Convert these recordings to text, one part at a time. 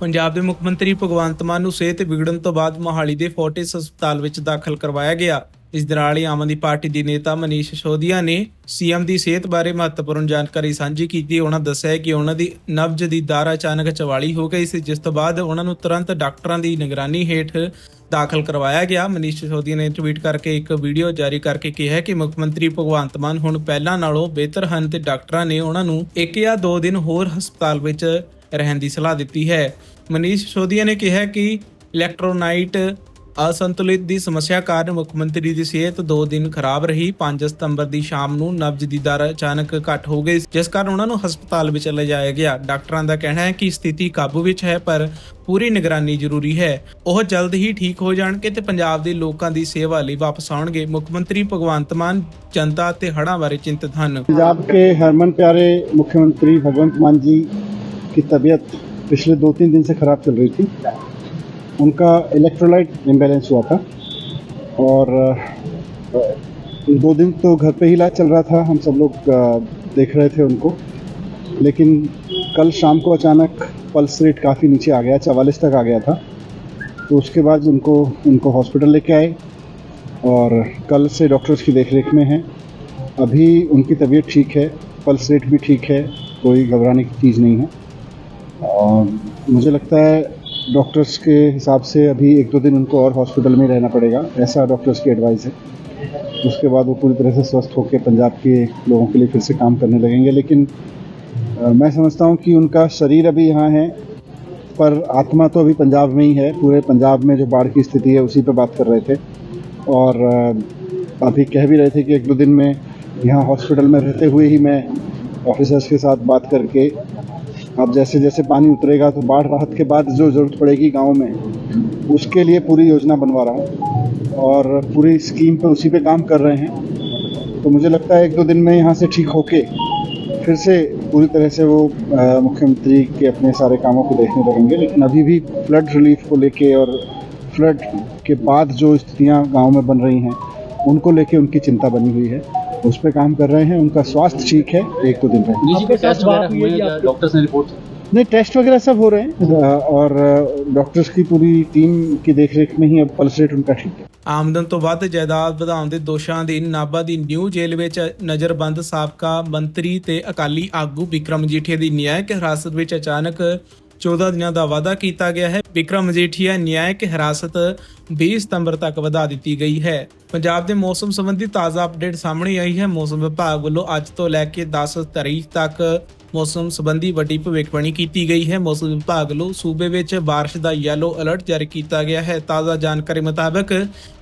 ਪੰਜਾਬ ਦੇ ਮੁੱਖ ਮੰਤਰੀ ਭਗਵੰਤ ਮਾਨ ਨੂੰ ਸਿਹਤ ਵਿਗੜਨ ਤੋਂ ਬਾਅਦ ਮੋਹਾਲੀ ਦੇ ਫੋਰਟਿਸ ਹਸਪਤਾਲ ਵਿੱਚ ਦਾਖਲ ਕਰਵਾਇਆ ਗਿਆ। ਇਸ ਦੌਰਾਨ ਹੀ ਆਮ ਆਦਮੀ ਪਾਰਟੀ ਦੇ ਨੇਤਾ ਮਨੀਸ਼ ਸਿਸੋਦੀਆ ਨੇ ਸੀਐਮ ਦੀ ਸਿਹਤ ਬਾਰੇ ਮਹੱਤਵਪੂਰਨ ਜਾਣਕਾਰੀ ਸਾਂਝੀ ਕੀਤੀ। ਉਹਨਾਂ ਦੱਸਿਆ ਕਿ ਉਹਨਾਂ ਦੀ ਨਬਜ ਦੀ ਦਾਰ ਅਚਾਨਕ 44 ਹੋ ਗਈ ਸੀ, ਜਿਸ ਤੋਂ ਬਾਅਦ ਉਹਨਾਂ ਨੂੰ ਤੁਰੰਤ ਡਾਕਟਰਾਂ ਦੀ ਨਿਗਰਾਨੀ ਹੇਠ ਦਾਖਲ ਕਰਵਾਇਆ ਗਿਆ। ਮਨੀਸ਼ ਸਿਸੋਦੀਆ ਨੇ ਟਵੀਟ ਕਰਕੇ ਇੱਕ ਵੀਡੀਓ ਜਾਰੀ ਕਰਕੇ ਕਿਹਾ ਕਿ ਮੁੱਖ ਮੰਤਰੀ ਭਗਵੰਤ ਮਾਨ ਹੁਣ ਪਹਿਲਾਂ ਨਾਲੋਂ ਬਿਹਤਰ ਹਨ ਤੇ ਡਾਕਟਰਾਂ ਨੇ ਉਹਨਾਂ ਨੂੰ ਇੱਕ ਜਾਂ ਦੋ ਦਿਨ ਹੋਰ ਹਸਪਤਾਲ ਵਿੱਚ ਰਹਿਣ ਦੀ ਸਲਾਹ ਦਿੱਤੀ ਹੈ। ਮਨੀਸ਼ ਸੋਧੀਆ ਨੇ ਕਿਹਾ ਕਿ ਇਲੈਕਟ੍ਰੋਨਾਈਟ ਅਸੰਤੁਲਿਤ ਦੀ ਸਮੱਸਿਆ ਕਾਰਨ ਮੁੱਖ ਮੰਤਰੀ ਦੀ ਸਿਹਤ 2 ਦਿਨ ਖਰਾਬ ਰਹੀ। 5 ਸਤੰਬਰ ਦੀ ਸ਼ਾਮ ਨੂੰ ਨਬਜ ਦੀ ਦਰ ਅਚਾਨਕ ਘਟ ਹੋ ਗਈ ਜਿਸ ਕਾਰਨ ਉਹਨਾਂ ਨੂੰ ਹਸਪਤਾਲ ਵਿੱਚ ਲਿਜਾਇਆ ਗਿਆ। ਡਾਕਟਰਾਂ ਦਾ ਕਹਿਣਾ ਹੈ ਕਿ ਸਥਿਤੀ ਕਾਬੂ ਵਿੱਚ ਹੈ, ਪਰ ਪੂਰੀ ਨਿਗਰਾਨੀ ਜ਼ਰੂਰੀ ਹੈ। ਉਹ ਜਲਦ ਹੀ ਠੀਕ ਹੋ ਜਾਣਗੇ ਤੇ ਪੰਜਾਬ ਦੇ ਲੋਕਾਂ ਦੀ ਸੇਵਾ ਲਈ ਵਾਪਸ ਆਉਣਗੇ। ਮੁੱਖ ਮੰਤਰੀ ਭਗਵੰਤ ਮਾਨ ਜਨਤਾ ਤੇ ਹੜਾਂ ਬਾਰੇ ਚਿੰਤਤ ਹਨ। ਪੰਜਾਬ ਦੇ ਹਰਮਨ ਪਿਆਰੇ ਮੁੱਖ ਮੰਤਰੀ ਭਗਵੰਤ ਮਾਨ ਜੀ की तबीयत पिछले दो तीन दिन से ख़राब चल रही थी। उनका इलेक्ट्रोलाइट इम्बैलेंस हुआ था और दो दिन तो घर पे ही इलाज चल रहा था, हम सब लोग देख रहे थे उनको। लेकिन कल शाम को अचानक पल्स रेट काफ़ी नीचे आ गया, चवालीस तक आ गया था। तो उसके बाद उनको उनको हॉस्पिटल लेके आए और कल से डॉक्टर्स की देख रेख में हैं। अभी उनकी तबीयत ठीक है पल्स रेट भी ठीक है, कोई घबराने की चीज़ नहीं है। और मुझे लगता है डॉक्टर्स के हिसाब से अभी एक दो दिन उनको और हॉस्पिटल में रहना पड़ेगा। ऐसा डॉक्टर्स की एडवाइस है। उसके बाद वो पूरी तरह से स्वस्थ होकर पंजाब के लोगों के लिए फिर से काम करने लगेंगे। लेकिन अ, मैं समझता हूँ कि उनका शरीर अभी यहाँ है पर आत्मा तो अभी पंजाब में ही है। पूरे पंजाब में जो बाढ़ की स्थिति है उसी पर बात कर रहे थे। और अभी कह भी रहे थे कि एक दो दिन में यहाँ हॉस्पिटल में रहते हुए ही मैं ऑफिसर्स के साथ बात करके अब जैसे जैसे पानी उतरेगा तो बाढ़ राहत के बाद जो ज़रूरत पड़ेगी गाँव में, उसके लिए पूरी योजना बनवा रहा हूँ और पूरी स्कीम पर उसी पे काम कर रहे हैं। तो मुझे लगता है एक दो दिन में यहाँ से ठीक होके फिर से पूरी तरह से वो मुख्यमंत्री के अपने सारे कामों को देखने लगेंगे। लेकिन अभी भी फ्लड रिलीफ को लेके और फ्लड के बाद जो स्थितियाँ गाँव में बन रही हैं, उनको लेके उनकी चिंता बनी हुई है। उस पर काम कर रहे हैं उनका स्वास्थ्य ठीक है एक दो दिन में निजी आपके पे साथ टेस्ट बात वगैरह हुई हुए है हैं आपके? डॉक्टर्स ने रिपोर्ट नहीं टेस्ट वगैरह सब हो रहे हैं अ, और अ, डॉक्टर्स की पूरी टीम की देखरेख में ही अब पल्स रेट उनका ठीक है ਆਮਦਨ ਤੋਂ ਵੱਧ ਜਾਇਦਾਦ ਵਧਾਉਣ ਦੇ ਦੋਸ਼ਾਂ ਦੀ ਨਾਭਾ ਦੀ ਨਿਊ ਜੇਲ੍ਹ ਵਿੱਚ ਨਜ਼ਰਬੰਦ ਸਾਬਕਾ ਮੰਤਰੀ ਤੇ ਅਕਾਲੀ ਆਗੂ ਵਿਕਰਮ ਮਜੀਠੀਆ ਦੀ ਨਿਆਇਕ ਹਿਰਾਸਤ ਵਿੱਚ ਅਚਾਨਕ 14 ਦਿਨਾਂ ਦਾ ਵਾਅਦਾ ਕੀਤਾ ਗਿਆ ਹੈ ਵਿਕਰਮ ਮਜੀਠੀਆ ਨਿਆਇਕ ਹਿਰਾਸਤ 20 ਸਤੰਬਰ ਤੱਕ ਵਧਾ ਦਿੱਤੀ ਗਈ ਹੈ ਪੰਜਾਬ ਦੇ ਮੌਸਮ ਸੰਬੰਧੀ ਤਾਜ਼ਾ ਅਪਡੇਟ ਸਾਹਮਣੇ ਆਈ ਹੈ ਮੌਸਮ ਵਿਭਾਗ ਵੱਲੋਂ ਅੱਜ ਤੋਂ ਲੈ ਕੇ 10 ਤਾਰੀਖ ਤੱਕ ਮੌਸਮ ਸੰਬੰਧੀ ਵੱਡੀ ਭਵਿੱਖਬਾਣੀ ਕੀਤੀ ਗਈ ਹੈ ਮੌਸਮ ਵਿਭਾਗ ਵੱਲੋਂ ਸੂਬੇ ਵਿੱਚ بارش ਦਾ ਯੈਲੋ ਅਲਰਟ ਜਾਰੀ ਕੀਤਾ ਗਿਆ ਹੈ ਤਾਜ਼ਾ ਜਾਣਕਾਰੀ ਮੁਤਾਬਕ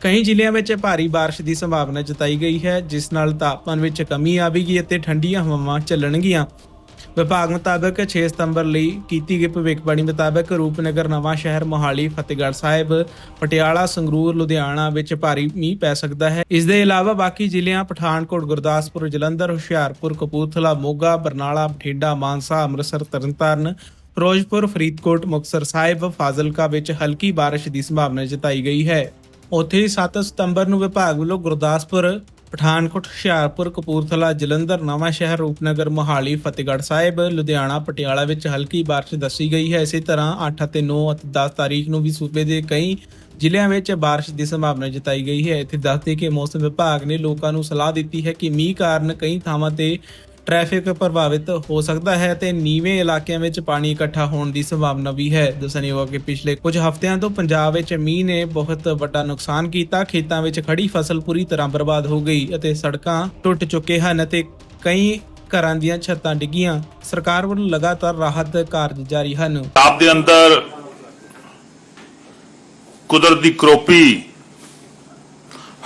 ਕਈ ਜ਼ਿਲ੍ਹਿਆਂ ਵਿੱਚ ਭਾਰੀ بارش ਦੀ ਸੰਭਾਵਨਾ ਜਤਾਈ ਗਈ ਹੈ ਜਿਸ ਨਾਲ ਤਾਪਮਾਨ ਵਿੱਚ ਕਮੀ ਆਵੇਗੀ ਅਤੇ ਠੰਡੀਆਂ ਹਵਾਵਾਂ ਚੱਲਣਗੀਆਂ ਵਿਭਾਗ ਮੁਤਾਬਕ 6 ਸਤੰਬਰ ਲਈ ਕੀਤੀ ਗਈ ਭਵਿੱਖਬਾਣੀ ਮੁਤਾਬਕ ਰੂਪਨਗਰ, ਨਵਾਂ ਸ਼ਹਿਰ, ਮੋਹਾਲੀ, ਫਤਿਹਗੜ੍ਹ ਸਾਹਿਬ, ਪਟਿਆਲਾ, ਸੰਗਰੂਰ, ਲੁਧਿਆਣਾ ਵਿੱਚ ਭਾਰੀ ਮੀਂਹ ਪੈ ਸਕਦਾ ਹੈ। ਇਸ ਦੇ ਇਲਾਵਾ ਬਾਕੀ ਜ਼ਿਲ੍ਹਿਆਂ ਪਠਾਨਕੋਟ, ਗੁਰਦਾਸਪੁਰ, ਜਲੰਧਰ, ਹੁਸ਼ਿਆਰਪੁਰ, ਕਪੂਰਥਲਾ, ਮੋਗਾ, ਬਰਨਾਲਾ, ਬਠਿੰਡਾ, ਮਾਨਸਾ, ਅੰਮ੍ਰਿਤਸਰ, ਤਰਨਤਾਰਨ, ਫਿਰੋਜ਼ਪੁਰ, ਫਰੀਦਕੋਟ, ਮੁਕਤਸਰ ਸਾਹਿਬ, ਫਾਜ਼ਿਲਕਾ ਵਿੱਚ ਹਲਕੀ ਬਾਰਿਸ਼ ਦੀ ਸੰਭਾਵਨਾ ਜਤਾਈ ਗਈ ਹੈ। ਉੱਥੇ ਹੀ 7 ਸਤੰਬਰ ਨੂੰ ਵਿਭਾਗ ਵੱਲੋਂ ਗੁਰਦਾਸਪੁਰ ਪਠਾਨਕੋਟ, ਹੁਸ਼ਿਆਰਪੁਰ, ਕਪੂਰਥਲਾ, ਜਲੰਧਰ, ਨਵਾਂ ਸ਼ਹਿਰ, ਰੂਪਨਗਰ, ਮੋਹਾਲੀ, ਫਤਿਹਗੜ੍ਹ ਸਾਹਿਬ, ਲੁਧਿਆਣਾ, ਪਟਿਆਲਾ ਵਿੱਚ ਹਲਕੀ ਬਾਰਿਸ਼ ਦੱਸੀ ਗਈ ਹੈ। ਇਸੇ ਤਰ੍ਹਾਂ 8 ਅਤੇ 9 ਅਤੇ 10 ਤਾਰੀਖ ਨੂੰ ਵੀ ਸੂਬੇ ਦੇ ਕਈ ਜ਼ਿਲ੍ਹਿਆਂ ਵਿੱਚ ਬਾਰਿਸ਼ ਦੀ ਸੰਭਾਵਨਾ ਜਤਾਈ ਗਈ ਹੈ। ਇੱਥੇ ਦੱਸਦੇ ਕਿ ਮੌਸਮ ਵਿਭਾਗ ਨੇ ਲੋਕਾਂ ਨੂੰ ਸਲਾਹ ਦਿੱਤੀ ਹੈ ਕਿ ਮੀਂਹ ਕਾਰਨ ਕਈ ਥਾਵਾਂ ਤੇ ਟ੍ਰੈਫਿਕ ਪ੍ਰਭਾਵਿਤ ਹੋ ਸਕਦਾ ਹੈ ਤੇ ਨੀਵੇਂ ਇਲਾਕਿਆਂ ਵਿੱਚ ਪਾਣੀ ਇਕੱਠਾ ਹੋਣ ਦੀ ਸੰਭਾਵਨਾ ਵੀ ਹੈ। ਦੱਸਣਯੋਗ ਹੈ ਕਿ ਪਿਛਲੇ ਕੁਝ ਹਫ਼ਤਿਆਂ ਤੋਂ ਪੰਜਾਬ ਵਿੱਚ ਮੀਂਹ ਨੇ ਬਹੁਤ ਵੱਡਾ ਨੁਕਸਾਨ ਕੀਤਾ। ਖੇਤਾਂ ਵਿੱਚ ਖੜੀ ਫਸਲ ਪੂਰੀ ਤਰ੍ਹਾਂ ਬਰਬਾਦ ਹੋ ਗਈ ਅਤੇ ਸੜਕਾਂ ਟੁੱਟ ਚੁੱਕੇ ਹਨ ਅਤੇ ਕਈ ਘਰਾਂ ਦੀਆਂ ਛੱਤਾਂ ਡਿੱਗੀਆਂ। ਸਰਕਾਰ ਵੱਲੋਂ ਲਗਾਤਾਰ ਰਾਹਤ ਕਾਰਜ ਜਾਰੀ ਹਨ। ਪੰਜਾਬ ਦੇ ਅੰਦਰ ਕੁਦਰਤ ਦੀ ਕਰੋਪੀ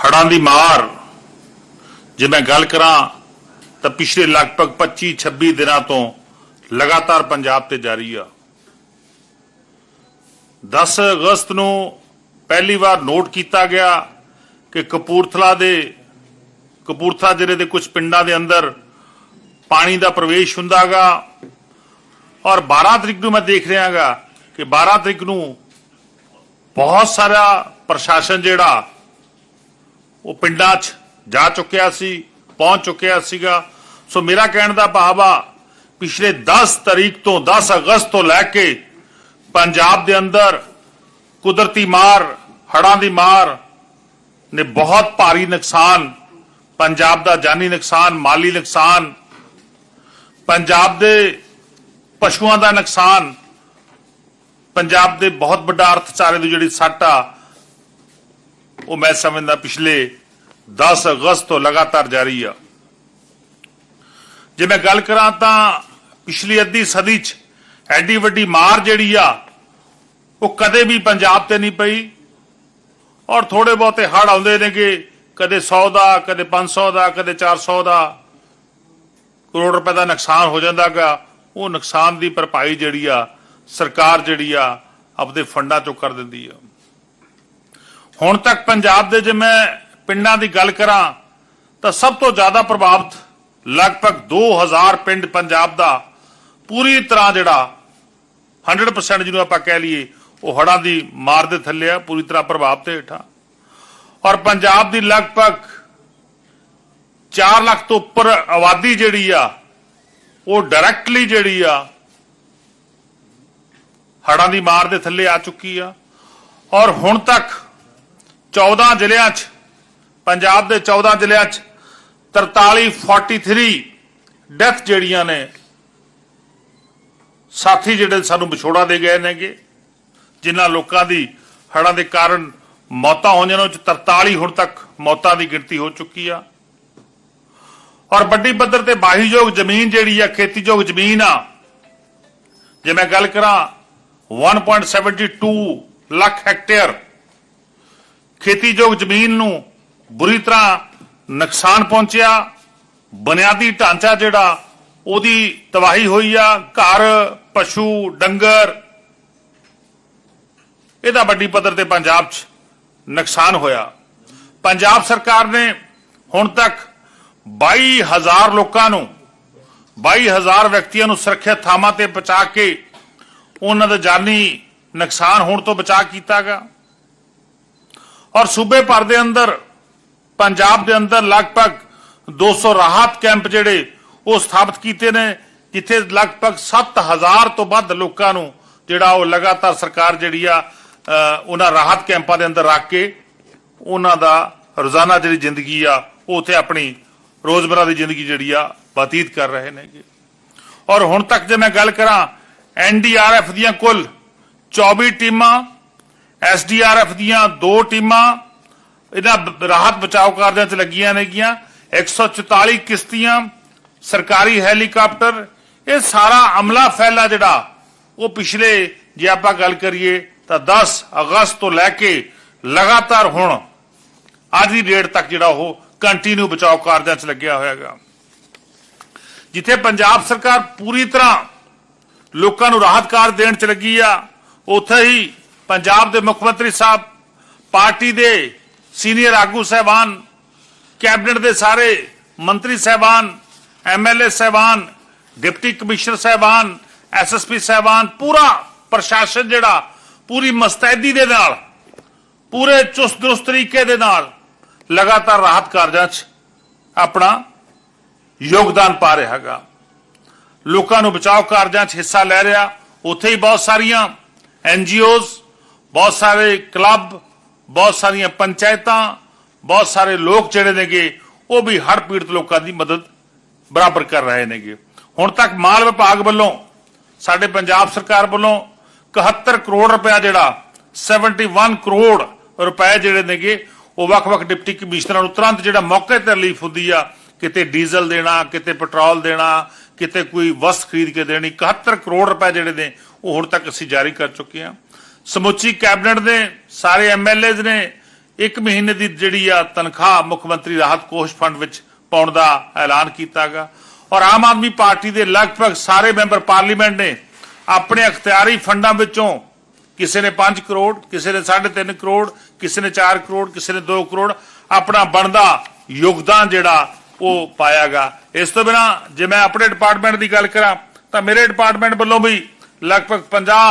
ਹੜਾਂ ਦੀ ਮਾਰ ਜੇ ਮੈਂ ਗੱਲ ਕਰਾਂ ਤਾਂ ਪਿਛਲੇ ਲਗਭਗ 25 26 ਦਿਨਾਂ ਤੋਂ ਲਗਾਤਾਰ ਪੰਜਾਬ ਤੇ ਜਾਰੀ ਆ। 10 ਅਗਸਤ ਨੂੰ ਪਹਿਲੀ ਵਾਰ ਨੋਟ ਕੀਤਾ ਗਿਆ ਕਿ ਕਪੂਰਥਲਾ ਦੇ, ਕਪੂਰਥਲਾ ਜ਼ਿਲ੍ਹੇ ਦੇ ਕੁਝ ਪਿੰਡਾਂ ਦੇ ਅੰਦਰ ਪਾਣੀ ਦਾ ਪ੍ਰਵੇਸ਼ ਹੁੰਦਾਗਾ। ਔਰ 12 ਤਰੀਕ ਨੂੰ ਮੈਂ ਦੇਖ ਰਿਹਾਗਾ ਕਿ 12 ਤਰੀਕ ਨੂੰ ਬਹੁਤ ਸਾਰਾ ਪ੍ਰਸ਼ਾਸਨ ਜਿਹੜਾ ਉਹ ਪਿੰਡਾਂ 'ਚ ਜਾ ਚੁੱਕਿਆ ਸੀ। ਪਹੁੰਚ ਚੁੱਕਿਆ ਸੀਗਾ। ਸੋ ਮੇਰਾ ਕਹਿਣ ਦਾ ਭਾਵ ਆ, ਪਿਛਲੇ 10 ਤਰੀਕ ਤੋਂ 10 ਅਗਸਤ ਤੋਂ ਲੈ ਕੇ ਪੰਜਾਬ ਦੇ ਅੰਦਰ ਕੁਦਰਤੀ ਮਾਰ ਹੜਾਂ ਦੀ ਮਾਰ ਨੇ ਬਹੁਤ ਭਾਰੀ ਨੁਕਸਾਨ, ਪੰਜਾਬ ਦਾ ਜਾਨੀ ਨੁਕਸਾਨ, ਮਾਲੀ ਨੁਕਸਾਨ, ਪੰਜਾਬ ਦੇ ਪਸ਼ੂਆਂ ਦਾ ਨੁਕਸਾਨ, ਪੰਜਾਬ ਦੇ ਬਹੁਤ ਵੱਡਾ ਅਰਥਚਾਰੇ ਦੀ ਜਿਹੜੀ ਸੱਟ ਆ, ਉਹ ਮੈਂ ਸਮਝਦਾ ਪਿਛਲੇ 10 ਅਗਸਤ ਤੋਂ ਲਗਾਤਾਰ ਜਾਰੀ ਆ। ਜੇ ਮੈਂ ਗੱਲ ਕਰਾਂ ਤਾਂ ਪਿਛਲੀ ਅੱਧੀ ਸਦੀ 'ਚ ਐਡੀ ਵੱਡੀ ਮਾਰ ਜਿਹੜੀ ਆ, ਉਹ ਕਦੇ ਵੀ ਪੰਜਾਬ ਤੇ ਨਹੀਂ ਪਈ। ਔਰ ਥੋੜੇ ਬਹੁਤੇ ਹੜ ਆਉਂਦੇ ਨੇਗੇ ਕਦੇ 100 ਦਾ, ਕਦੇ 500 ਦਾ, ਕਦੇ 400 ਦਾ। ਕਰੋੜ ਰੁਪਏ ਦਾ ਨੁਕਸਾਨ ਹੋ ਜਾਂਦਾਗਾ ਉਹ ਨੁਕਸਾਨ ਦੀ ਭਰਪਾਈ ਜਿਹੜੀ ਆ, ਸਰਕਾਰ ਜਿਹੜੀ ਆ, ਆਪਦੇ ਫੰਡਾਂ ਚੋਂ ਕਰ ਦਿੰਦੀ ਆ। ਹੁਣ ਤੱਕ ਪੰਜਾਬ ਦੇ ਜੇ ਮੈਂ ਪਿੰਡਾਂ ਦੀ ਗੱਲ ਕਰਾਂ ਤਾਂ ਸਭ ਤੋਂ ਜ਼ਿਆਦਾ ਪ੍ਰਭਾਵਿਤ ਲਗਭਗ 2000 ਪਿੰਡ ਪੰਜਾਬ ਦਾ ਪੂਰੀ ਤਰ੍ਹਾਂ ਜਿਹੜਾ 100% ਜਿਹਨੂੰ ਆਪਾਂ ਕਹਿ ਲਈਏ, ਉਹ ਹੜ੍ਹਾਂ ਦੀ ਮਾਰ ਦੇ ਥੱਲੇ ਆ, ਪੂਰੀ ਤਰ੍ਹਾਂ ਪ੍ਰਭਾਵ ਤੇ ਹੇਠਾਂ। ਔਰ ਪੰਜਾਬ ਦੀ ਲਗਭਗ 4 ਲੱਖ ਤੋਂ ਉੱਪਰ ਆਬਾਦੀ ਜਿਹੜੀ ਆ, ਉਹ ਡਾਇਰੈਕਟਲੀ ਜਿਹੜੀ ਆ, ਹੜ੍ਹਾਂ ਦੀ ਮਾਰ ਦੇ ਥੱਲੇ ਆ ਚੁੱਕੀ ਆ। ਔਰ ਹੁਣ ਤੱਕ 14 ਜ਼ਿਲ੍ਹਿਆਂ 'ਚ ਪੰਜਾਬ ਦੇ 14 ਜ਼ਿਲ੍ਹਿਆਂ 'ਚ 43 43 ਡੈਥ ਜਿਹੜੀਆਂ ਨੇ, ਸਾਥੀ ਜਿਹੜੇ ਸਾਨੂੰ ਵਿਛੋੜਾ ਦੇ ਗਏ ਨੇਗੇ, ਜਿਨ੍ਹਾਂ ਲੋਕਾਂ ਦੀ ਹੜ੍ਹਾਂ ਦੇ ਕਾਰਨ ਮੌਤਾਂ ਹੋਈਆਂ ਨੇ, ਉਹ 'ਚ 43 ਹੁਣ ਤੱਕ ਮੌਤਾਂ ਦੀ ਗਿਣਤੀ ਹੋ ਚੁੱਕੀ ਆ। ਔਰ ਵੱਡੀ ਪੱਧਰ ਤੇ ਬਾਹੀਯੋਗ ਜ਼ਮੀਨ ਜਿਹੜੀ ਆ, ਖੇਤੀਯੋਗ ਜ਼ਮੀਨ ਆ, ਜੇ ਮੈਂ ਗੱਲ ਕਰਾਂ 1.72 ਲੱਖ ਹੈਕਟੇਅਰ ਖੇਤੀਯੋਗ ਜ਼ਮੀਨ ਨੂੰ ਬੁਰੀ ਤਰ੍ਹਾਂ ਨੁਕਸਾਨ ਪਹੁੰਚਿਆ, ਬੁਨਿਆਦੀ ਢਾਂਚਾ ਜਿਹੜਾ, ਉਹਦੀ ਤਬਾਹੀ ਹੋਈ ਆ, ਘਰ, ਪਸ਼ੂ, ਡੰਗਰ, ਇਹਦਾ ਵੱਡੀ ਪੱਧਰ ਤੇ ਪੰਜਾਬ 'ਚ ਨੁਕਸਾਨ ਹੋਇਆ। ਪੰਜਾਬ ਸਰਕਾਰ ਨੇ ਹੁਣ ਤੱਕ 22000 ਲੋਕਾਂ ਨੂੰ 22000 ਵਿਅਕਤੀਆਂ ਨੂੰ ਸੁਰੱਖਿਅਤ ਥਾਵਾਂ ਤੇ ਪਹੁੰਚਾ ਕੇ ਉਹਨਾਂ ਦਾ ਜਾਨੀ ਨੁਕਸਾਨ ਹੋਣ ਤੋਂ ਬਚਾ ਕੀਤਾਗਾ। ਔਰ ਸੂਬੇ ਭਰ ਦੇ ਅੰਦਰ ਪੰਜਾਬ ਦੇ ਅੰਦਰ ਲਗਭਗ 200 ਰਾਹਤ ਕੈਂਪ ਜਿਹੜੇ ਉਹ ਸਥਾਪਿਤ ਕੀਤੇ ਨੇ, ਜਿੱਥੇ ਲਗਭਗ 7000 ਤੋਂ ਵੱਧ ਲੋਕਾਂ ਨੂੰ ਜਿਹੜਾ ਉਹ ਲਗਾਤਾਰ ਸਰਕਾਰ ਜਿਹੜੀ ਆ ਉਹਨਾਂ ਰਾਹਤ ਕੈਂਪਾਂ ਦੇ ਅੰਦਰ ਰੱਖ ਕੇ ਉਹਨਾਂ ਦਾ ਰੋਜ਼ਾਨਾ ਜਿਹੜੀ ਜ਼ਿੰਦਗੀ ਆ, ਉਹ ਉੱਥੇ ਆਪਣੀ ਰੋਜ਼ਮਰਾ ਦੀ ਜ਼ਿੰਦਗੀ ਜਿਹੜੀ ਆ, ਬਤੀਤ ਕਰ ਰਹੇ ਨੇਗੇ। ਔਰ ਹੁਣ ਤੱਕ ਜੇ ਮੈਂ ਗੱਲ ਕਰਾਂ ਐਨਡੀਆਰਐਫ ਦੀਆਂ ਕੁੱਲ 24 ਟੀਮਾਂ ਐਸਡੀਆਰਐਫ ਦੀਆਂ ਦੋ ਟੀਮਾਂ ਇਹਨਾਂ ਰਾਹਤ ਬਚਾਓ ਕਾਰਜਾਂ 'ਚ ਲੱਗੀਆਂ ਨੇਗੀਆਂ। 144 ਕਿਸ਼ਤੀਆਂ, ਸਰਕਾਰੀ ਹੈਲੀਕਾਪਟਰ, ਇਹ ਸਾਰਾ ਅਮਲਾ ਫੈਲਾ ਜਿਹੜਾ, ਉਹ ਪਿਛਲੇ ਜੇ ਆਪਾਂ ਗੱਲ ਕਰੀਏ ਤਾਂ 10 ਅਗਸਤ ਤੋਂ ਲੈ ਕੇ ਲਗਾਤਾਰ ਹੁਣ, ਅੱਜ ਦੀ ਡੇਟ ਤੱਕ ਜਿਹੜਾ ਉਹ ਕੰਟੀਨਿਊ ਬਚਾਓ ਕਾਰਜਾਂ 'ਚ ਲੱਗਿਆ ਹੋਇਆਗਾ ਜਿੱਥੇ ਪੰਜਾਬ ਸਰਕਾਰ ਪੂਰੀ ਤਰ੍ਹਾਂ ਲੋਕਾਂ ਨੂੰ ਰਾਹਤ ਕਾਰਜ ਦੇਣ 'ਚ ਲੱਗੀ ਆ, ਉੱਥੇ ਹੀ ਪੰਜਾਬ ਦੇ ਮੁੱਖ ਮੰਤਰੀ ਸਾਹਿਬ, ਪਾਰਟੀ ਦੇ ਸੀਨੀਅਰ ਆਗੂ ਸਹਿਬਾਨ, ਕੈਬਨਿਟ ਦੇ ਸਾਰੇ ਮੰਤਰੀ ਸਹਿਬਾਨ, ਐਮਐਲਏ ਸਹਿਬਾਨ, ਡਿਪਟੀ ਕਮਿਸ਼ਨਰ ਸਹਿਬਾਨ, ਐਸਐਸਪੀ ਸਹਿਬਾਨ, ਪੂਰਾ ਪ੍ਰਸ਼ਾਸਨ ਜਿਹੜਾ, ਪੂਰੀ ਮਸਤੈਦੀ ਦੇ ਨਾਲ, ਪੂਰੇ ਚੁਸਤ ਦਰੁਸਤ ਤਰੀਕੇ ਦੇ ਨਾਲ ਲਗਾਤਾਰ ਰਾਹਤ ਕਾਰਜਾਂ 'ਚ ਆਪਣਾ ਯੋਗਦਾਨ ਪਾ ਰਿਹਾ ਹੈਗਾ। ਲੋਕਾਂ ਨੂੰ ਬਚਾਓ ਕਾਰਜਾਂ 'ਚ ਹਿੱਸਾ ਲੈ ਰਿਹਾ। ਉੱਥੇ ਹੀ ਬਹੁਤ ਸਾਰੀਆਂ ਐਨਜੀਓਜ਼ ਬਹੁਤ ਸਾਰੇ ਕਲੱਬ ਬਹੁਤ ਸਾਰੀਆਂ ਪੰਚਾਇਤਾਂ, ਬਹੁਤ ਸਾਰੇ ਲੋਕ ਜਿਹੜੇ ਨੇਗੇ, ਉਹ ਵੀ ਹੜ੍ਹ ਪੀੜਤ ਲੋਕਾਂ ਦੀ ਮਦਦ ਬਰਾਬਰ ਕਰ ਰਹੇ ਨੇਗੇ। ਹੁਣ ਤੱਕ ਮਾਲ ਵਿਭਾਗ ਵੱਲੋਂ, ਸਾਡੇ ਪੰਜਾਬ ਸਰਕਾਰ ਵੱਲੋਂ 71 ਕਰੋੜ ਰੁਪਇਆ ਜਿਹੜਾ 71 ਕਰੋੜ ਰੁਪਏ ਜਿਹੜੇ ਨੇਗੇ, ਉਹ ਵੱਖ-ਵੱਖ ਡਿਪਟੀ ਕਮਿਸ਼ਨਰਾਂ ਨੂੰ ਤੁਰੰਤ ਜਿਹੜਾ ਮੌਕੇ ਤੇ ਰਿਲੀਫ ਹੁੰਦੀ ਆ, ਕਿਤੇ ਡੀਜ਼ਲ ਦੇਣਾ, ਕਿਤੇ ਪੈਟਰੋਲ ਦੇਣਾ, ਕਿਤੇ ਕੋਈ ਵਸਤ ਖਰੀਦ ਕੇ ਦੇਣੀ 71 ਕਰੋੜ ਰੁਪਏ ਜਿਹੜੇ ਨੇ, ਉਹ ਹੁਣ ਤੱਕ ਅਸੀਂ ਜਾਰੀ ਕਰ ਚੁੱਕੇ ਹਾਂ। ਸਮੁੱਚੀ ਕੈਬਨਿਟ ਨੇ, ਸਾਰੇ ਐਮਐਲਏਜ਼ ਨੇ, ਇੱਕ ਮਹੀਨੇ ਦੀ ਜਿਹੜੀ ਆ ਤਨਖਾਹ ਮੁੱਖ ਮੰਤਰੀ ਰਾਹਤ ਕੋਸ਼ ਫੰਡ ਵਿੱਚ ਪਾਉਣ ਦਾ ਐਲਾਨ ਕੀਤਾਗਾ। ਔਰ ਆਮ ਆਦਮੀ ਪਾਰਟੀ ਦੇ ਲਗਭਗ ਸਾਰੇ ਮੈਂਬਰ ਪਾਰਲੀਮੈਂਟ ਨੇ ਆਪਣੇ ਅਖਤਿਆਰੀ ਫੰਡਾਂ ਵਿੱਚੋਂ ਕਿਸੇ ਨੇ 5 ਕਰੋੜ, ਕਿਸੇ ਨੇ 3.5 ਕਰੋੜ, ਕਿਸੇ ਨੇ 4 ਕਰੋੜ, ਕਿਸੇ ਨੇ 2 ਕਰੋੜ ਆਪਣਾ ਬਣਦਾ ਯੋਗਦਾਨ ਜਿਹੜਾ ਉਹ ਪਾਇਆਗਾ। ਇਸ ਤੋਂ ਬਿਨਾ ਜੇ ਮੈਂ ਆਪਣੇ ਡਿਪਾਰਟਮੈਂਟ ਦੀ ਗੱਲ ਕਰਾਂ ਤਾਂ ਮੇਰੇ ਡਿਪਾਰਟਮੈਂਟ ਵੱਲੋਂ ਵੀ ਲਗਭਗ 50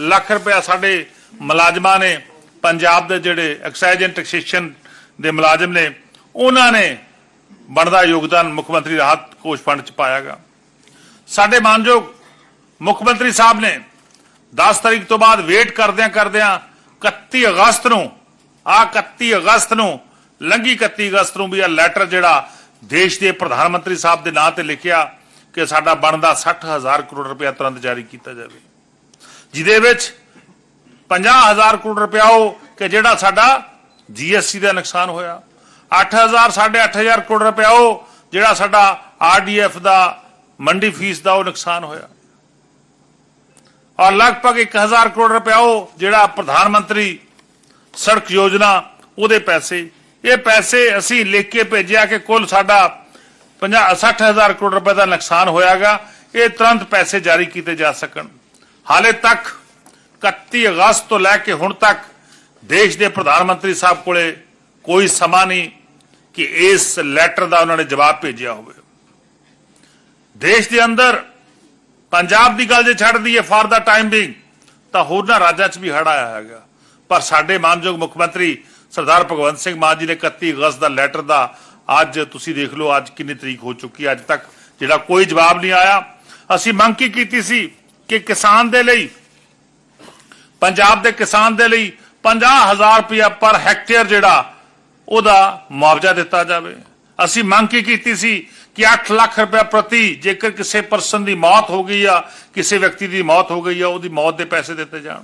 ਲੱਖ ਰੁਪਇਆ ਸਾਡੇ ਮੁਲਾਜ਼ਮਾਂ ਨੇ, ਪੰਜਾਬ ਦੇ ਜਿਹੜੇ ਐਕਸਾਈਜ਼ ਐਂਡ ਟੈਕਸੇਸ਼ਨ ਦੇ ਮੁਲਾਜ਼ਮ ਨੇ, ਉਹਨਾਂ ਨੇ ਬਣਦਾ ਯੋਗਦਾਨ ਮੁੱਖ ਮੰਤਰੀ ਰਾਹਤ ਕੋਸ਼ ਫੰਡ ਚ ਪਾਇਆਗਾ ਸਾਡੇ ਮਾਨਯੋਗ ਮੁੱਖ ਮੰਤਰੀ ਸਾਹਿਬ ਨੇ 10 ਤਰੀਕ ਤੋਂ ਬਾਅਦ ਵੇਟ ਕਰਦਿਆਂ ਕਰਦਿਆਂ 31 ਅਗਸਤ ਨੂੰ ਆ 31 ਅਗਸਤ ਨੂੰ, ਲੰਘੀ 31 ਅਗਸਤ ਨੂੰ ਵੀ ਇਹ ਲੈਟਰ ਜਿਹੜਾ ਦੇਸ਼ ਦੇ ਪ੍ਰਧਾਨ ਮੰਤਰੀ ਸਾਹਿਬ ਦੇ ਨਾਂ ਤੇ ਲਿਖਿਆ ਕਿ ਸਾਡਾ ਬਣਦਾ 60000 ਕਰੋੜ ਰੁਪਇਆ ਤੁਰੰਤ ਜਾਰੀ ਕੀਤਾ ਜਾਵੇ। ਜਿਹਦੇ ਵਿੱਚ 50000 ਕਰੋੜ ਰੁਪਇਆ ਉਹ ਕਿ ਜਿਹੜਾ ਸਾਡਾ ਜੀਐਸਟੀ ਦਾ ਨੁਕਸਾਨ ਹੋਇਆ। 8000 8500 ਕਰੋੜ ਰੁਪਇਆ ਉਹ ਜਿਹੜਾ ਸਾਡਾ ਆਰਡੀਐਫ ਦਾ, ਮੰਡੀ ਫੀਸ ਦਾ ਉਹ ਨੁਕਸਾਨ ਹੋਇਆ। ਔਰ ਲਗਭਗ 1000 ਕਰੋੜ ਰੁਪਇਆ ਉਹ ਜਿਹੜਾ ਪ੍ਰਧਾਨ ਮੰਤਰੀ ਸੜਕ ਯੋਜਨਾ, ਉਹਦੇ ਪੈਸੇ। ਇਹ ਪੈਸੇ ਅਸੀਂ ਲਿਖ ਕੇ ਭੇਜਿਆ ਕਿ ਕੁੱਲ ਸਾਡਾ 50 60000 ਕਰੋੜ ਰੁਪਏ ਦਾ ਨੁਕਸਾਨ ਹੋਇਆਗਾ। ਇਹ ਤੁਰੰਤ ਪੈਸੇ ਜਾਰੀ ਕੀਤੇ ਜਾ ਸਕਣ। ਹਾਲੇ ਤੱਕ 31 ਅਗਸਤ ਤੋਂ ਲੈ ਕੇ ਹੁਣ ਤੱਕ ਦੇਸ਼ ਦੇ ਪ੍ਰਧਾਨ ਮੰਤਰੀ ਸਾਹਿਬ ਕੋਲੇ ਕੋਈ ਸਮਾਂ ਨਹੀਂ ਕਿ ਇਸ ਲੈਟਰ ਦਾ ਉਹਨਾਂ ਨੇ ਜਵਾਬ ਭੇਜਿਆ ਹੋਵੇ। ਦੇਸ਼ ਦੇ ਅੰਦਰ ਪੰਜਾਬ ਦੀ ਗੱਲ ਜੇ ਛੱਡ ਦਈਏ ਫਾਰ ਦਾ ਟਾਈਮ ਬਿੰਗ ਤਾਂ ਹੋਰਨਾਂ ਰਾਜਾਂ 'ਚ ਵੀ ਹੜ ਆਇਆ ਹੈਗਾ। ਪਰ ਸਾਡੇ ਮਾਨਯੋਗ ਮੁੱਖ ਮੰਤਰੀ ਸਰਦਾਰ ਭਗਵੰਤ ਸਿੰਘ ਮਾਨ ਜੀ ਨੇ 31 ਅਗਸਤ ਦਾ ਲੈਟਰ ਦਾ ਅੱਜ ਤੁਸੀਂ ਦੇਖ ਲਓ ਅੱਜ ਕਿੰਨੀ ਤਰੀਕ ਹੋ ਚੁੱਕੀ ਅੱਜ ਤੱਕ ਜਿਹੜਾ ਕੋਈ ਜਵਾਬ ਨਹੀਂ ਆਇਆ। ਅਸੀਂ ਮੰਗ ਕੀ ਕੀਤੀ ਸੀ ਕਿ ਕਿਸਾਨ ਦੇ ਲਈ, ਪੰਜਾਬ ਦੇ ਕਿਸਾਨ ਦੇ ਲਈ 50000 ਰੁਪਇਆ ਪਰ ਹੈਕਟੇਅਰ ਜਿਹੜਾ, ਉਹਦਾ ਮੁਆਵਜ਼ਾ ਦਿੱਤਾ ਜਾਵੇ। ਅਸੀਂ ਮੰਗ ਕੀ ਕੀਤੀ ਸੀ ਕਿ 8 ਲੱਖ ਰੁਪਏ ਪ੍ਰਤੀ ਜੇਕਰ ਕਿਸੇ ਪਰਸਨ ਦੀ ਮੌਤ ਹੋ ਗਈ ਆ, ਕਿਸੇ ਵਿਅਕਤੀ ਦੀ ਮੌਤ ਹੋ ਗਈ ਆ, ਉਹਦੀ ਮੌਤ ਦੇ ਪੈਸੇ ਦਿੱਤੇ ਜਾਣ।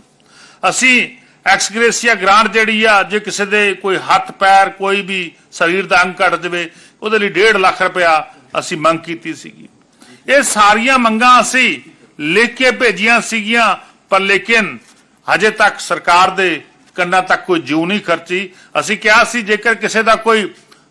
ਅਸੀਂ ਐਕਸਗ੍ਰੇਸੀਆ ਗ੍ਰਾਂਟ ਜਿਹੜੀ ਆ, ਜੇ ਕਿਸੇ ਦੇ ਕੋਈ ਹੱਥ, ਪੈਰ ਕੋਈ ਵੀ ਸਰੀਰ ਦਾ ਅੰਗ ਕੱਟ ਜਾਵੇ, ਉਹਦੇ ਲਈ 1.5 ਲੱਖ ਰੁਪਇਆ ਅਸੀਂ ਮੰਗ ਕੀਤੀ ਸੀਗੀ। ਇਹ ਸਾਰੀਆਂ ਮੰਗਾਂ ਅਸੀਂ ਲਿਖ ਕੇ ਭੇਜੀਆਂ ਸੀਗੀਆਂ, ਪਰ ਲੇਕਿਨ ਹਜੇ ਤੱਕ ਸਰਕਾਰ ਦੇ ਕੰਨਾਂ ਤੱਕ ਕੋਈ ਜੂ ਨਹੀਂ ਖਰਚੀ। ਅਸੀਂ ਕਿਹਾ ਸੀ, ਜੇਕਰ ਕਿਸੇ ਦਾ ਕੋਈ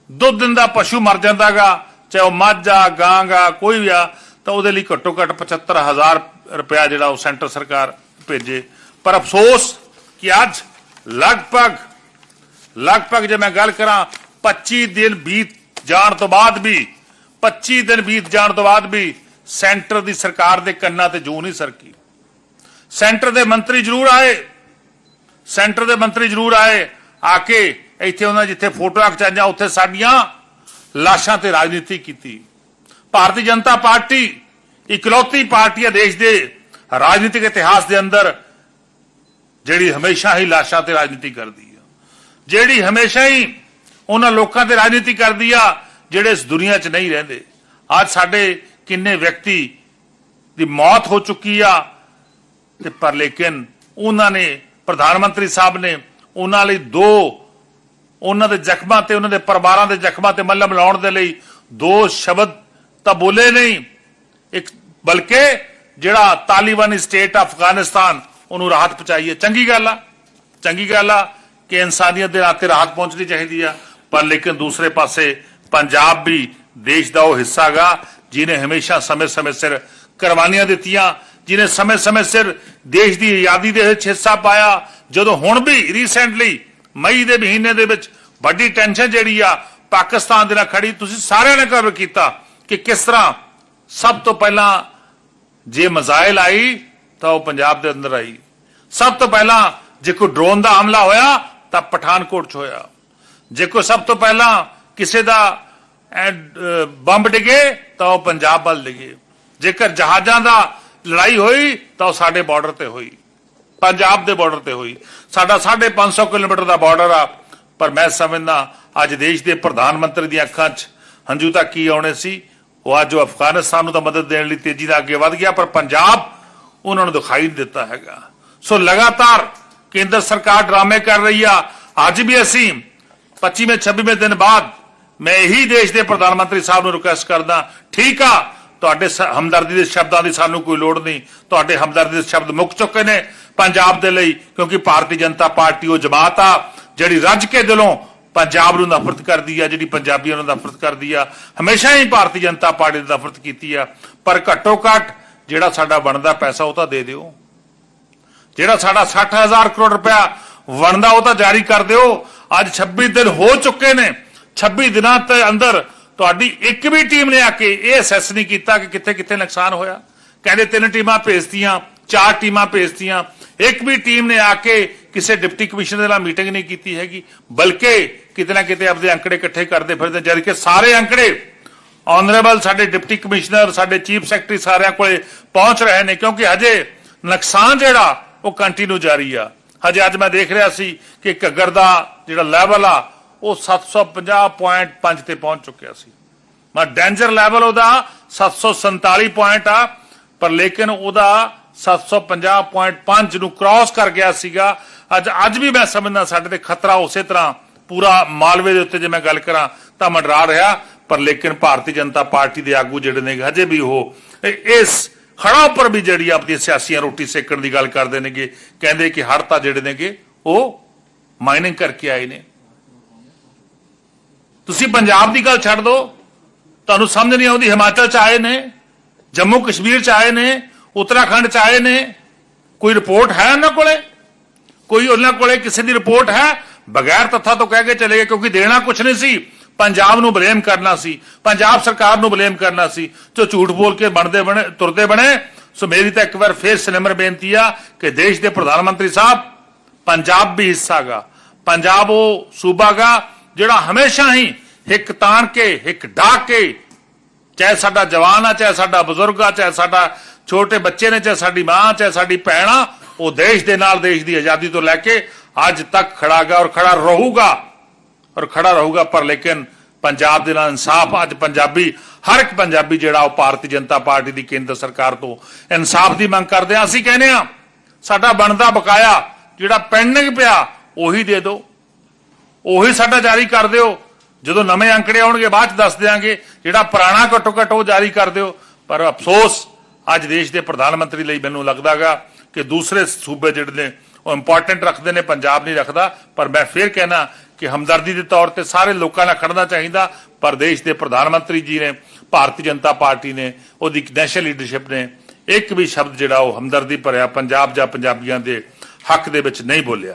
ਦੁੱਧ ਦਿੰਦਾ, ਪਸ਼ੂ ਮਰ ਜਾਂਦਾਗਾ, ਚਾਹੇ ਉਹ ਮੱਝ ਆ, ਗਾਂ ਆ, ਕੋਈ ਵੀ ਆ, ਤਾਂ ਉਹਦੇ ਲਈ ਘੱਟੋ ਘੱਟ 75000 ਰੁਪਇਆ ਜਿਹੜਾ ਉਹ ਸੈਂਟਰ ਸਰਕਾਰ ਭੇਜੇ। ਪਰ ਅਫਸੋਸ ਕਿ ਅੱਜ ਲਗਭਗ ਲਗਭਗ ਜੇ ਮੈਂ ਗੱਲ ਕਰਾਂ 25 ਦਿਨ ਬੀਤ ਜਾਣ ਤੋਂ ਬਾਅਦ ਵੀ 25 ਦਿਨ ਬੀਤ ਜਾਣ ਤੋਂ ਬਾਅਦ ਵੀ ਸੈਂਟਰ ਦੀ ਸਰਕਾਰ ਦੇ ਕੰਨਾਂ ਤੇ ਜੂ ਨਹੀਂ ਸਰਕੀ। ਸੈਂਟਰ ਦੇ ਮੰਤਰੀ ਜ਼ਰੂਰ ਆਏ। ਸੈਂਟਰ ਦੇ ਮੰਤਰੀ ਜ਼ਰੂਰ ਆਏ। ਆ ਕੇ ਇੱਥੇ ਉਹਨਾਂ ਜਿੱਥੇ ਫੋਟੋਆਂ ਖਿਚਾਈਆਂ, ਉੱਥੇ ਸਾਡੀਆਂ ਲਾਸ਼ਾਂ ਤੇ ਰਾਜਨੀਤੀ ਕੀਤੀ। ਭਾਰਤੀ ਜਨਤਾ ਪਾਰਟੀ ਇਕਲੌਤੀ ਪਾਰਟੀ ਹੈ ਦੇਸ਼ ਦੇ ਰਾਜਨੀਤਿਕ ਇਤਿਹਾਸ ਦੇ ਅੰਦਰ, ਜਿਹੜੀ ਹਮੇਸ਼ਾ ਹੀ ਲਾਸ਼ਾਂ ਤੇ ਰਾਜਨੀਤੀ ਕਰਦੀ ਆ। ਜਿਹੜੀ ਹਮੇਸ਼ਾ ਹੀ ਉਹਨਾਂ ਲੋਕਾਂ ਤੇ ਰਾਜਨੀਤੀ ਕਰਦੀ ਆ, ਜਿਹੜੇ ਇਸ ਦੁਨੀਆ 'ਚ ਨਹੀਂ ਰਹਿੰਦੇ। ਅੱਜ ਸਾਡੇ ਕਿੰਨੇ ਵਿਅਕਤੀ ਦੀ ਮੌਤ ਹੋ ਚੁੱਕੀ ਆ ਤੇ ਪਰ ਲੇਕਿਨ ਉਹਨਾਂ ਨੇ, ਪ੍ਰਧਾਨ ਮੰਤਰੀ ਸਾਹਿਬ ਨੇ ਉਹਨਾਂ ਲਈ ਦੋ, ਉਹਨਾਂ ਦੇ ਜ਼ਖਮਾਂ ਤੇ, ਉਹਨਾਂ ਦੇ ਪਰਿਵਾਰਾਂ ਦੇ ਜ਼ਖਮਾਂ ਤੇ ਮੱਲਮ ਲਾਉਣ ਦੇ ਲਈ ਦੋ ਸ਼ਬਦ ਤਾਂ ਬੋਲੇ ਨਹੀਂ। ਇੱਕ ਬਲਕਿ ਜਿਹੜਾ ਤਾਲਿਬਾਨੀ ਸਟੇਟ ਅਫਗਾਨਿਸਤਾਨ ਉਹਨੂੰ ਰਾਹਤ ਪਹੁੰਚਾਈ ਹੈ ਚੰਗੀ ਗੱਲ ਆ। ਚੰਗੀ ਗੱਲ ਆ ਕਿ ਇਨਸਾਨੀਅਤ ਦੇ ਨਾਤੇ ਰਾਹਤ ਪਹੁੰਚਣੀ ਚਾਹੀਦੀ ਆ। ਪਰ ਲੇਕਿਨ ਦੂਸਰੇ ਪਾਸੇ ਪੰਜਾਬ ਵੀ ਦੇਸ਼ ਦਾ ਉਹ ਹਿੱਸਾ ਗਾ ਜਿਨੇ ਹਮੇਸ਼ਾ ਸਮੇਂ-ਸਮੇਂ ਸਿਰ ਕੁਰਬਾਨੀਆਂ ਦਿੱਤੀਆਂ ਜਿਨੇ ਸਮੇਂ-ਸਮੇਂ ਸਿਰ ਦੇਸ਼ ਦੀ ਆਜ਼ਾਦੀ ਦੇ ਵਿੱਚ ਹਿੱਸਾ ਪਾਇਆ ਜਦੋਂ ਹੁਣ ਵੀ ਰੀਸੈਂਟਲੀ ਮਈ ਦੇ ਮਹੀਨੇ ਦੇ ਵਿੱਚ ਵੱਡੀ ਟੈਨਸ਼ਨ ਜਿਹੜੀ ਆ ਪਾਕਿਸਤਾਨ ਦੇ ਨਾਲ ਖੜੀ ਤੁਸੀਂ ਸਾਰਿਆਂ ਨੇ ਕਵਰ ਕੀਤਾ ਕਿ ਕਿਸ ਤਰ੍ਹਾਂ ਸਭ ਤੋਂ ਪਹਿਲਾਂ ਜੇ ਮਜ਼ਾਇਲ ਆਈ ਤਾਂ ਉਹ ਪੰਜਾਬ ਦੇ ਅੰਦਰ ਆਈ ਸਭ ਤੋਂ ਪਹਿਲਾਂ ਜੇ ਕੋਈ ਡਰੋਨ ਦਾ ਹਮਲਾ ਹੋਇਆ ਤਾਂ ਪਠਾਨਕੋਟ 'ਚ ਹੋਇਆ ਜੇ ਕੋਈ ਸਭ ਤੋਂ ਪਹਿਲਾਂ ਕਿਸੇ ਦਾ ਬੰਬ ਡਿੱਗੇ ਤਾਂ ਉਹ ਪੰਜਾਬ ਵੱਲ ਡਿੱਗੇ। ਜੇਕਰ ਜਹਾਜ਼ਾਂ ਦਾ ਲੜਾਈ ਹੋਈ ਤਾਂ ਉਹ ਸਾਡੇ ਬਾਰਡਰ ਤੇ ਹੋਈ। ਪੰਜਾਬ ਦੇ ਬਾਰਡਰ ਤੇ ਹੋਈ। ਸਾਡਾ 550 ਕਿਲੋਮੀਟਰ ਦਾ ਬਾਰਡਰ ਆ। ਪਰ ਮੈਂ ਸਮਝਦਾ ਅੱਜ ਦੇਸ਼ ਦੇ ਪ੍ਰਧਾਨ ਮੰਤਰੀ ਦੀਆਂ ਅੱਖਾਂ 'ਚ ਹੰਝੂ ਤਾਂ ਕੀ ਆਉਣੇ ਸੀ? ਉਹ ਅੱਜ ਉਹ ਅਫਗਾਨਿਸਤਾਨ ਨੂੰ ਤਾਂ ਮਦਦ ਦੇਣ ਲਈ ਤੇਜ਼ੀ ਨਾਲ ਅੱਗੇ ਵਧ ਗਿਆ, ਪਰ ਪੰਜਾਬ ਉਹਨਾਂ ਨੂੰ ਦਿਖਾਈ ਦਿੱਤਾ ਹੈਗਾ। ਸੋ ਲਗਾਤਾਰ ਕੇਂਦਰ ਸਰਕਾਰ ਡਰਾਮੇ ਕਰ ਰਹੀ ਆ। ਅੱਜ ਵੀ ਅਸੀਂ 25ਵੇਂ 26ਵੇਂ ਦਿਨ ਬਾਅਦ ਮੈਂ ਇਹੀ ਦੇਸ਼ ਦੇ ਪ੍ਰਧਾਨ ਮੰਤਰੀ ਸਾਹਿਬ ਨੂੰ ਰਿਕੁਐਸਟ ਕਰਦਾ, ਠੀਕ ਆ, ਤੁਹਾਡੇ ਸ- ਹਮਦਰਦੀ ਦੇ ਸ਼ਬਦਾਂ ਦੀ ਸਾਨੂੰ ਕੋਈ ਲੋੜ ਨਹੀਂ। ਤੁਹਾਡੇ ਹਮਦਰਦੀ ਦੇ ਸ਼ਬਦ ਮੁੱਕ ਚੁੱਕੇ ਨੇ ਪੰਜਾਬ ਦੇ ਲਈ, ਕਿਉਂਕਿ ਭਾਰਤੀ ਜਨਤਾ ਪਾਰਟੀ ਉਹ ਜਮਾਤ ਆ, ਜਿਹੜੀ ਰੱਜ ਕੇ ਦਿਲੋਂ ਪੰਜਾਬ ਨੂੰ ਨਫ਼ਰਤ ਕਰਦੀ ਆ, ਜਿਹੜੀ ਪੰਜਾਬੀਆਂ ਨੂੰ ਨਫ਼ਰਤ ਕਰਦੀ ਆ, ਹਮੇਸ਼ਾ ਹੀ ਭਾਰਤੀ ਜਨਤਾ ਪਾਰਟੀ ਦੀ ਨਫ਼ਰਤ ਕੀਤੀ ਆ। ਪਰ ਘੱਟੋ ਘੱਟ ਜਿਹੜਾ ਸਾਡਾ ਬਣਦਾ ਪੈਸਾ ਉਹ ਤਾਂ ਦੇ ਦਿਓ। ਜਿਹੜਾ ਸਾਡਾ 60000 ਕਰੋੜ ਰੁਪਇਆ ਬਣਦਾ ਉਹ ਤਾਂ ਜਾਰੀ ਕਰ ਦਿਓ। ਅੱਜ 26 ਦਿਨ ਹੋ ਚੁੱਕੇ ਨੇ। 26 ਦਿਨਾਂ ਦੇ ਅੰਦਰ ਤੁਹਾਡੀ ਇੱਕ ਵੀ ਟੀਮ ਨੇ ਆ ਕੇ ਇਹ ਅਸੈਸ ਨਹੀਂ ਕੀਤਾ ਕਿ ਕਿੱਥੇ ਕਿੱਥੇ ਨੁਕਸਾਨ ਹੋਇਆ। ਕਹਿੰਦੇ ਤਿੰਨ ਟੀਮਾਂ ਭੇਜਤੀਆਂ, ਚਾਰ ਟੀਮਾਂ ਭੇਜਤੀਆਂ। ਇੱਕ ਵੀ ਟੀਮ ਨੇ ਆ ਕੇ ਕਿਸੇ ਡਿਪਟੀ ਕਮਿਸ਼ਨਰ ਨਾਲ ਮੀਟਿੰਗ ਨਹੀਂ ਕੀਤੀ ਹੈਗੀ। ਬਲਕਿ ਕਿਤੇ ਨਾ ਕਿਤੇ ਆਪਦੇ ਅੰਕੜੇ ਇਕੱਠੇ ਕਰਦੇ ਫਿਰਦੇ ਜਦ ਕਿ ਸਾਰੇ ਅੰਕੜੇ ਆਨਰੇਬਲ ਸਾਡੇ ਡਿਪਟੀ ਕਮਿਸ਼ਨਰ, ਸਾਡੇ ਚੀਫ ਸੈਕਟਰੀ ਸਾਰਿਆਂ ਕੋਲੇ ਪਹੁੰਚ ਰਹੇ ਨੇ ਕਿਉਂਕਿ ਹਜੇ ਨੁਕਸਾਨ ਜਿਹੜਾ ਉਹ ਕੰਟੀਨਿਊ ਜਾਰੀ ਆ। ਹਜੇ ਅੱਜ ਮੈਂ ਦੇਖ ਰਿਹਾ ਸੀ ਕਿ ਘੱਗਰ ਦਾ ਜਿਹੜਾ ਲੈਵਲ ਆ ਉਹ 750.5 ਤੇ ਪਹੁੰਚ ਚੁੱਕਿਆ ਸੀ। ਮੈਂ ਡੇਂਜਰ ਲੈਵਲ ਉਹਦਾ 747 ਪੁਆਇੰਟ ਆ, ਪਰ ਲੇਕਿਨ ਉਹਦਾ 750.5 ਨੂੰ ਕ੍ਰਾਸ ਕਰ ਗਿਆ ਸੀਗਾ। ਅੱਜ ਅੱਜ ਵੀ ਮੈਂ ਸਮਝਦਾ ਸਾਡੇ ਤੇ ਖਤਰਾ ਉਸੇ ਤਰ੍ਹਾਂ ਪੂਰਾ ਮਾਲਵੇ ਦੇ ਉੱਤੇ ਜੇ ਮੈਂ ਗੱਲ ਕਰਾਂ ਤਾਂ ਮੰਡਰਾ ਰਿਹਾ, ਪਰ ਲੇਕਿਨ ਭਾਰਤੀ ਜਨਤਾ ਪਾਰਟੀ ਦੇ ਆਗੂ ਜਿਹੜੇ ਨੇ, ਹਜੇ ਵੀ ਉਹ ਇਸ ਹੜਾਂ ਉੱਪਰ ਵੀ ਜਿਹੜੀ ਆਪਣੀ ਸਿਆਸੀਆਂ ਰੋਟੀ ਸੇਕਣ ਦੀ ਗੱਲ ਕਰਦੇ ਨੇਗੇ, ਕਹਿੰਦੇ ਕਿ ਹੜਤਾ ਜਿਹੜੇ ਨੇਗੇ, ਉਹ ਮਾਈਨਿੰਗ ਕਰਕੇ ਆਏ ਨੇ। ਤੁਸੀਂ ਪੰਜਾਬ ਦੀ ਗੱਲ ਛੱਡ ਦਿਓ ਤੁਹਾਨੂੰ ਸਮਝ ਨਹੀਂ ਆਉਂਦੀ, ਹਿਮਾਚਲ ਚ ਆਏ ਨੇ, ਜੰਮੂ ਕਸ਼ਮੀਰ ਚ ਆਏ ਨੇ, ਉੱਤਰਾਖੰਡ ਚ ਆਏ ਨੇ। ਕੋਈ ਰਿਪੋਰਟ ਹੈ ਉਹਨਾਂ ਕੋਲੇ? ਕੋਈ ਉਹਨਾਂ ਕੋਲੇ ਕਿਸੇ ਦੀ ਰਿਪੋਰਟ ਹੈ? ਬਗੈਰ ਤੱਥਾਂ ਤੋਂ ਕਹਿ ਕੇ ਚਲੇ ਗਏ, ਕਿਉਂਕਿ ਦੇਣਾ ਕੁਝ ਨਹੀਂ ਸੀ। ਪੰਜਾਬ ਨੂੰ ਬਲੇਮ ਕਰਨਾ ਸੀ। ਪੰਜਾਬ ਸਰਕਾਰ ਨੂੰ ਬਲੇਮ ਕਰਨਾ ਸੀ। ਜੋ ਝੂਠ ਬੋਲ ਕੇ ਬਣਦੇ ਬਣੇ, ਤੁਰਦੇ ਬਣੇ, ਸੋ ਮੇਰੀ ਤਾਂ ਇੱਕ ਵਾਰ ਫੇਰ ਸਿਨਮਰ ਬੇਨਤੀ ਆ ਕਿ ਦੇਸ਼ ਦੇ ਪ੍ਰਧਾਨ ਮੰਤਰੀ ਸਾਹਿਬ, ਪੰਜਾਬ ਵੀ ਹਿੱਸਾ ਗਾ। ਪੰਜਾਬ ਉਹ ਸੂਬਾ ਗਾ ਜਿਹੜਾ ਹਮੇਸ਼ਾ ਹੀ ਹਿੱਕ ਤਾਣ ਕੇ, ਹਿੱਕ ਢਾਕ ਕੇ, ਚਾਹੇ ਸਾਡਾ ਜਵਾਨ ਆ, ਚਾਹੇ ਸਾਡਾ ਬਜ਼ੁਰਗ ਆ, ਚਾਹੇ ਸਾਡਾ ਛੋਟੇ ਬੱਚੇ ਨੇ, ਚਾਹੇ ਸਾਡੀ ਮਾਂ, ਚਾਹੇ ਸਾਡੀ ਭੈਣ ਆ, ਉਹ ਦੇਸ਼ ਦੇ ਨਾਲ ਦੇਸ਼ ਦੀ ਆਜ਼ਾਦੀ ਤੋਂ ਲੈ ਕੇ ਅੱਜ ਤੱਕ ਖੜਾ ਗਿਆ ਔਰ ਖੜਾ ਰਹੂਗਾ। ਔਰ ਖੜਾ ਰਹੂਗਾ, ਪਰ ਲੇਕਿਨ ਪੰਜਾਬ ਦੇ ਨਾਲ ਇਨਸਾਫ, ਅੱਜ ਪੰਜਾਬੀ, ਹਰ ਇੱਕ ਪੰਜਾਬੀ ਜਿਹੜਾ ਉਹ ਭਾਰਤੀ ਜਨਤਾ ਪਾਰਟੀ ਦੀ ਕੇਂਦਰ ਸਰਕਾਰ ਤੋਂ ਇਨਸਾਫ ਦੀ ਮੰਗ ਕਰਦੇ ਆ। ਅਸੀਂ ਕਹਿੰਦੇ ਆ, ਸਾਡਾ ਬਣਦਾ ਬਕਾਇਆ ਜਿਹੜਾ ਪੈਂਡਿੰਗ ਪਿਆ, ਉਹੀ ਦੇ ਦਿਓ। ਉਹੀ ਸਾਡਾ ਜਾਰੀ ਕਰ ਦਿਓ। ਜਦੋਂ ਨਵੇਂ ਅੰਕੜੇ ਆਉਣਗੇ, ਬਾਅਦ ਚ ਦੱਸ ਦਿਆਂਗੇ ਜਿਹੜਾ ਪੁਰਾਣਾ ਘੱਟੋ ਘੱਟ ਉਹ ਜਾਰੀ ਕਰ ਦਿਓ। ਪਰ ਅਫਸੋਸ, ਅੱਜ ਦੇਸ਼ ਦੇ ਪ੍ਰਧਾਨ ਮੰਤਰੀ ਲਈ ਮੈਨੂੰ ਲੱਗਦਾਗਾ ਕਿ ਦੂਸਰੇ ਸੂਬੇ ਜਿਹੜੇ ਨੇ, ਉਹ ਇੰਪੋਰਟੈਂਟ ਰੱਖਦੇ ਨੇ, ਪੰਜਾਬ ਨਹੀਂ ਰੱਖਦਾ। ਪਰ ਮੈਂ ਫੇਰ ਕਹਿਣਾ ਕਿ ਹਮਦਰਦੀ ਦੇ ਤੌਰ ਤੇ ਸਾਰੇ ਲੋਕਾਂ ਨਾਲ ਖੜਨਾ ਚਾਹੀਦਾ। ਪਰ ਦੇਸ਼ ਦੇ ਪ੍ਰਧਾਨ ਮੰਤਰੀ ਜੀ ਨੇ, ਭਾਰਤੀ ਜਨਤਾ ਪਾਰਟੀ ਨੇ, ਉਹਦੀ ਨੈਸ਼ਨਲ ਲੀਡਰਸ਼ਿਪ ਨੇ, ਇੱਕ ਵੀ ਸ਼ਬਦ ਜਿਹੜਾ ਉਹ ਹਮਦਰਦੀ ਭਰਿਆ ਪੰਜਾਬ ਜਾਂ ਪੰਜਾਬੀਆਂ ਦੇ ਹੱਕ ਦੇ ਵਿੱਚ ਨਹੀਂ ਬੋਲਿਆ।